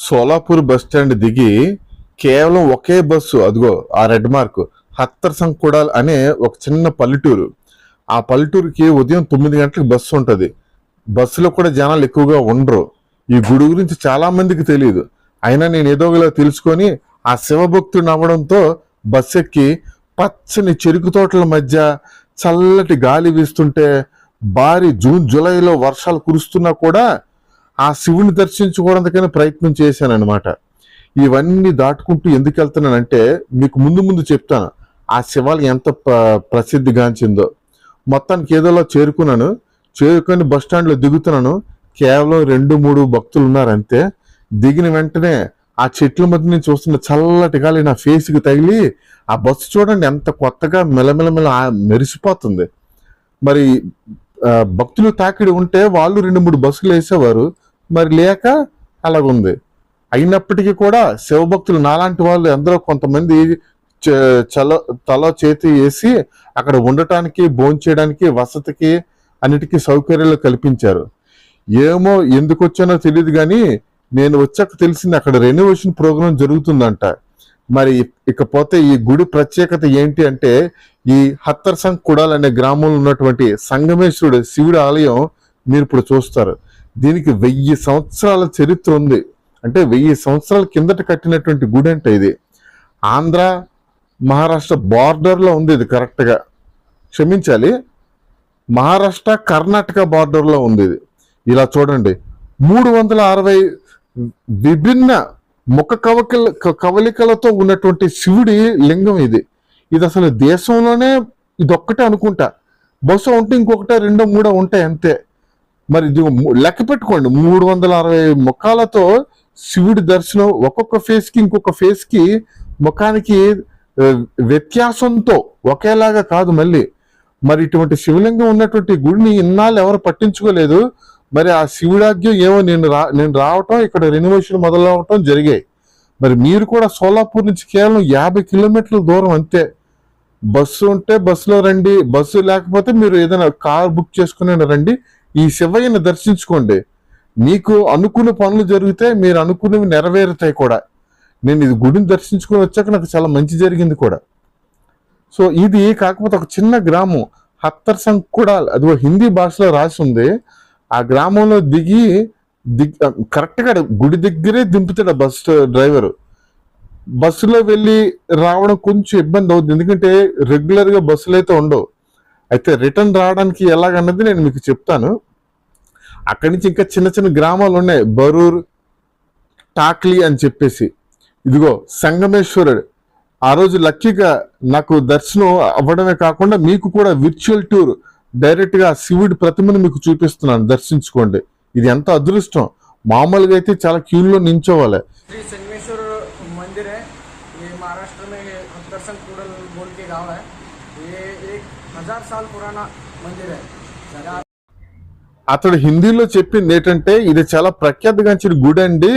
Solapur bus stand దిగి కేవలం ఒకే bus అదిగో ఆ రెడ్ మార్క్ హత్తర్ సంకుడాల్ అనే ఒక చిన్న పల్లెటూరు. ఆ పల్లెటూరుకి ఉదయం తొమ్మిది గంటలకు బస్సు ఉంటుంది. బస్సులో కూడా జనాలు ఎక్కువగా ఉండరు. ఈ గుడి గురించి చాలా మందికి తెలియదు అయినా నేను ఏదో ఒకలా తెలుసుకొని ఆ శివభక్తుడు అవ్వడంతో బస్సు ఎక్కి పచ్చని చెరుకు తోటల మధ్య చల్లటి గాలి వీస్తుంటే భారీ జూన్ జూలైలో వర్షాలు కురుస్తున్నా కూడా ఆ శివుని దర్శించుకోవడానికైనా ప్రయత్నం చేశాను అనమాట ఇవన్నీ దాటుకుంటూ ఎందుకు వెళ్తున్నానంటే మీకు ముందు ముందు చెప్తాను. ఆ శివాలయం ఎంత ప్రసిద్ధిగాంచిందో. మొత్తానికి ఏదోలా చేరుకున్నాను. చేరుకొని బస్ స్టాండ్లో దిగుతున్నాను. కేవలం రెండు మూడు భక్తులు ఉన్నారు అంతే దిగిన వెంటనే ఆ చెట్ల మధ్య నుంచి చూస్తున్న చల్లటి గాలి నా ఫేస్కి తగిలి ఆ బస్సు చూడండి ఎంత కొత్తగా మెలమెలమెల మెరిసిపోతుంది. మరి భక్తులు తాకిడి ఉంటే వాళ్ళు రెండు మూడు బస్సులు వేసేవారు. మరి లేక అలాగుంది. అయినప్పటికీ కూడా శివభక్తులు నాలాంటి వాళ్ళు ఎందరో కొంతమంది చ- చల తల చేతి వేసి అక్కడ ఉండటానికి భోంచేయడానికి వసతికి అన్నిటికీ సౌకర్యాలు కల్పించారు. ఏమో ఎందుకు వచ్చానో తెలియదు కానీ నేను వచ్చాక తెలిసింది అక్కడ రెనోవేషన్ ప్రోగ్రాం జరుగుతుందంట. మరి ఇకపోతే ఈ గుడి ప్రత్యేకత ఏంటి అంటే ఈ హత్తర్ సంగ్ కుడాల్ అనే గ్రామంలో ఉన్నటువంటి సంగమేశ్వరుడు శివుడి ఆలయం మీరు ఇప్పుడు చూస్తారు. దీనికి వెయ్యి సంవత్సరాల చరిత్ర ఉంది. అంటే వెయ్యి సంవత్సరాల కిందట కట్టినటువంటి గుడి అంటే ఇది. ఆంధ్ర మహారాష్ట్ర బార్డర్లో ఉంది ఇది కరెక్ట్గా. క్షమించాలి. మహారాష్ట్ర కర్ణాటక బార్డర్లో ఉంది ఇది. ఇలా చూడండి. మూడు వందల అరవై విభిన్న ముఖ కవకల కవలికలతో ఉన్నటువంటి శివుడి లింగం ఇది. ఇది అసలు దేశంలోనే ఇదొక్కటే అనుకుంటా. బహుశా ఉంటే ఇంకొకటే రెండో మూడో ఉంటాయి అంతే. మరి లెక్క పెట్టుకోండి. మూడు వందల అరవై ముఖాలతో శివుడి దర్శనం ఒక్కొక్క ఫేస్కి ఇంకొక ఫేస్కి ముఖానికి వ్యత్యాసంతో ఒకేలాగా కాదు మళ్ళీ. మరి ఇటువంటి శివలింగం ఉన్నటువంటి గుడిని ఇన్నాళ్ళు ఎవరు పట్టించుకోలేదు. మరి ఆ శివుడాగ్యం ఏమో నేను రా నేను రావటం ఇక్కడ రెనోవేషన్ మొదలవటం జరిగాయి. మరి మీరు కూడా సోలాపూర్ నుంచి కేవలం యాభై కిలోమీటర్ల దూరం అంతే. బస్సు ఉంటే బస్సులో రండి. బస్సు లేకపోతే మీరు ఏదైనా కార్ బుక్ చేసుకుని రండి. ఈ శివయ్యను దర్శించుకోండి. మీకు అనుకున్న పనులు జరిగితే మీరు అనుకున్నవి నెరవేరుతాయి కూడా. నేను ఇది గుడిని దర్శించుకొని వచ్చాక నాకు చాలా మంచి జరిగింది కూడా. సో ఇది కాకపోతే ఒక చిన్న గ్రామం. హత్తర్ సంగ్ కూడా అది హిందీ భాషలో రాసి ఉంది. ఆ గ్రామంలో దిగి దిగ్ కరెక్ట్గా గుడి దగ్గరే దింపుతాడు ఆ బస్ డ్రైవరు. బస్సులో వెళ్ళి రావడం కొంచెం ఇబ్బంది అవుతుంది. ఎందుకంటే రెగ్యులర్గా బస్సులు అయితే ఉండవు. అయితే రిటర్న్ రావడానికి ఎలాగన్నది నేను మీకు చెప్తాను అక్కడి నుంచి ఇంకా చిన్న చిన్న గ్రామాలు ఉన్నాయి బరూర్ టాక్లీ అని చెప్పేసి ఇదిగో సంగమేశ్వరుడు ఆ రోజు లక్కీగా నాకు దర్శనం అవ్వడమే కాకుండా మీకు కూడా విర్చువల్ టూర్ డైరెక్ట్ గా శివుడి ప్రతిమను మీకు చూపిస్తున్నాను దర్శించుకోండి ఇది ఎంత అదృష్టం మామూలుగా అయితే చాలా క్యూలో నించోవాలి श्री संगमेश्वर मंदिर है ये महाराष्ट्र में दर्शन कूडल बोल के गांव है ये एक హజార్ సాల్ అతడు హిందీలో చెప్పింది ఏంటంటే ఇది చాలా ప్రఖ్యాతిగాంచిన గుడి అండి.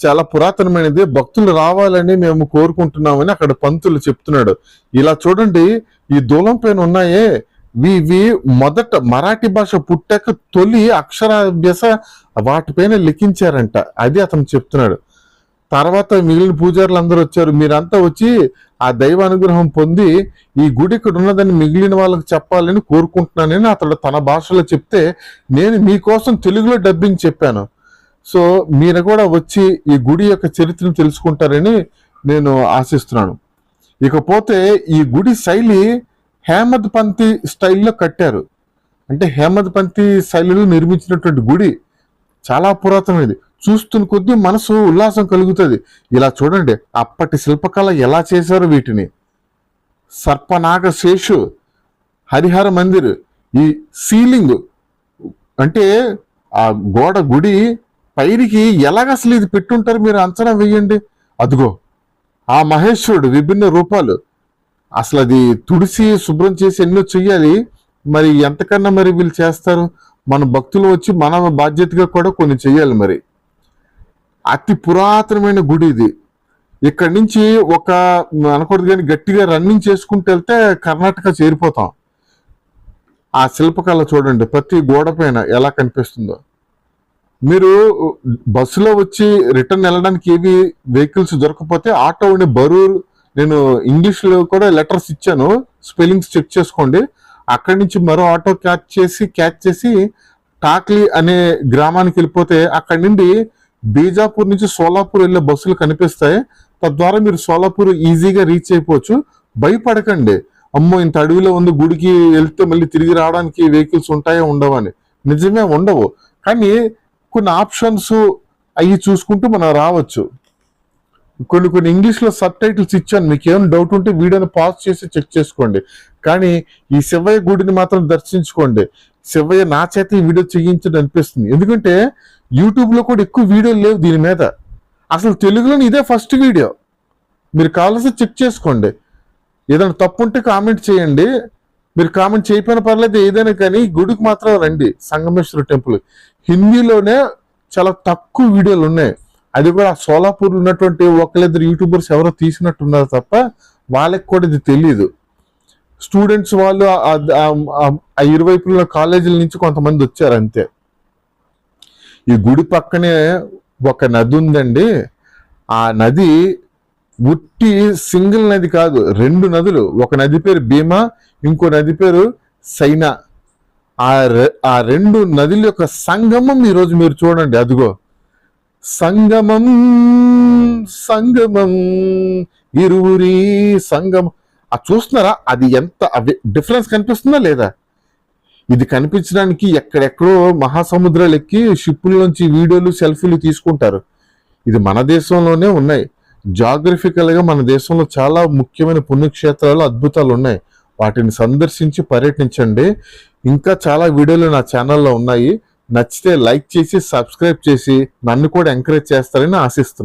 చాలా పురాతనమైనది. భక్తులు రావాలని మేము కోరుకుంటున్నామని అక్కడ పంతులు చెప్తున్నాడు. ఇలా చూడండి ఈ దూలం పైన ఉన్నాయే. వివి మొదట మరాఠీ భాష పుట్టాక తొలి అక్షరాభ్యాస వాటిపైన లిఖించారంట. అది అతను చెప్తున్నాడు. తర్వాత మిగిలిన పూజారులు అందరూ వచ్చారు. మీరంతా వచ్చి ఆ దైవ అనుగ్రహం పొంది ఈ గుడి ఇక్కడ ఉన్నదని మిగిలిన వాళ్ళకి చెప్పాలని కోరుకుంటున్నానని అతడు తన భాషలో చెప్తే నేను మీకోసం తెలుగులో డబ్బింగ్ చెప్పాను. సో మీరు కూడా వచ్చి ఈ గుడి యొక్క చరిత్రను తెలుసుకుంటారని నేను ఆశిస్తున్నాను. ఇకపోతే ఈ గుడి శైలి హేమద్ పంతి స్టైల్లో కట్టారు. అంటే హేమద్ పంతి శైలిలో నిర్మించినటువంటి గుడి చాలా పురాతనమైనది. చూస్తున్న కొద్దీ మనసు ఉల్లాసం కలుగుతుంది. ఇలా చూడండి అప్పటి శిల్పకళ ఎలా చేశారు వీటిని? సర్పనాగ శేషు హరిహర మందిర్ ఈ సీలింగ్ అంటే ఆ గోడ గుడి పైరికి ఎలాగ అసలు ఇది పెట్టుంటారు మీరు అంచనా వేయండి? అదిగో ఆ మహేశ్వరుడు విభిన్న రూపాలు. అసలు అది తుడిసి శుభ్రం చేసి ఎన్నో చెయ్యాలి. మరి ఎంతకన్నా మరి వీళ్ళు చేస్తారు? మన భక్తులు వచ్చి మన బాధ్యతగా కూడా కొన్ని చెయ్యాలి మరి. అతి పురాతనమైన గుడి ఇది. ఇక్కడ నుంచి ఒక అనకూడదు కానీ గట్టిగా రన్నింగ్ చేసుకుంటూ వెళ్తే కర్ణాటక చేరిపోతాం. ఆ శిల్పకళ చూడండి ప్రతి గోడ పైన ఎలా కనిపిస్తుందో. మీరు బస్సులో వచ్చి రిటర్న్ వెళ్ళడానికి ఏవి వెహికల్స్ దొరకకపోతే ఆటో ఉండే బరూర్ నేను ఇంగ్లీష్లో కూడా లెటర్స్ ఇచ్చాను స్పెల్లింగ్స్ చెక్ చేసుకోండి. అక్కడి నుంచి మరో ఆటో క్యాచ్ చేసి క్యాచ్ చేసి టాక్లీ అనే గ్రామానికి వెళ్ళిపోతే అక్కడి నుండి బీజాపూర్ నుంచి సోలాపూర్ వెళ్ళే బస్సులు కనిపిస్తాయి. తద్వారా మీరు సోలాపూర్ ఈజీగా రీచ్ అయిపోవచ్చు. భయపడకండి. అమ్మో ఇంత అడవిలో ఉంది గుడికి వెళ్తే మళ్ళీ తిరిగి రావడానికి వెహికల్స్ ఉంటాయో ఉండవని నిజమే ఉండవు. కానీ కొన్ని ఆప్షన్స్ అవి చూసుకుంటూ మనం రావచ్చు. కొన్ని కొన్ని ఇంగ్లీష్లో సబ్ టైటిల్స్ ఇచ్చాను. మీకు ఏమైనా డౌట్ ఉంటే వీడియోని పాజ్ చేసి చెక్ చేసుకోండి. కానీ ఈ శివయ్య గుడిని మాత్రం దర్శించుకోండి. శివయ్య నా చేత ఈ వీడియో చేయించడం అనిపిస్తుంది. ఎందుకంటే యూట్యూబ్లో కూడా ఎక్కువ వీడియోలు లేవు దీని మీద. అసలు తెలుగులో ఇదే ఫస్ట్ వీడియో మీరు కావాల్సి చెక్ చేసుకోండి. ఏదైనా తప్పు ఉంటే కామెంట్ చేయండి. మీరు కామెంట్ చేయకపోయినా పర్లేదు ఏదైనా కానీ గుడికి మాత్రం రండి. సంగమేశ్వర టెంపుల్ హిందీలోనే చాలా తక్కువ వీడియోలు ఉన్నాయి. అది కూడా సోలాపూర్ ఉన్నటువంటి ఒకళ్ళిద్దరు యూట్యూబర్స్ ఎవరో తీసినట్టున్నారు తప్ప వాళ్ళకి కూడా ఇది తెలియదు స్టూడెంట్స్ వాళ్ళు ఆ- ఇరువైపుల కాలేజీల నుంచి కొంతమంది వచ్చారు అంతే. ఈ గుడి పక్కనే ఒక నది ఉందండి. ఆ నది ఉట్టి సింగిల్ నది కాదు రెండు నదులు. ఒక నది పేరు భీమా ఇంకో నది పేరు సైనా. ఆ ఆ రెండు నదుల యొక్క సంగమం ఈరోజు మీరు చూడండి అదిగో. సంగమం సంగమం ఇరువురి సంగమం. ఆ చూస్తున్నారా? అది ఎంత డిఫరెన్స్ కనిపిస్తుందా లేదా? ఇది కనిపించడానికి ఎక్కడెక్కడో మహాసముద్రాలు ఎక్కి షిప్పుల నుంచి వీడియోలు సెల్ఫీలు తీసుకుంటారు. ఇది మన దేశంలోనే ఉన్నాయి. జాగ్రఫికల్గా మన దేశంలో చాలా ముఖ్యమైన పుణ్యక్షేత్రాలు అద్భుతాలు ఉన్నాయి. వాటిని సందర్శించి పర్యటించండి. ఇంకా చాలా వీడియోలు నా ఛానల్లో ఉన్నాయి. నచ్చితే లైక్ చేసి సబ్స్క్రైబ్ చేసి నన్ను కూడా ఎంకరేజ్ చేస్తారని ఆశిస్తున్నాను.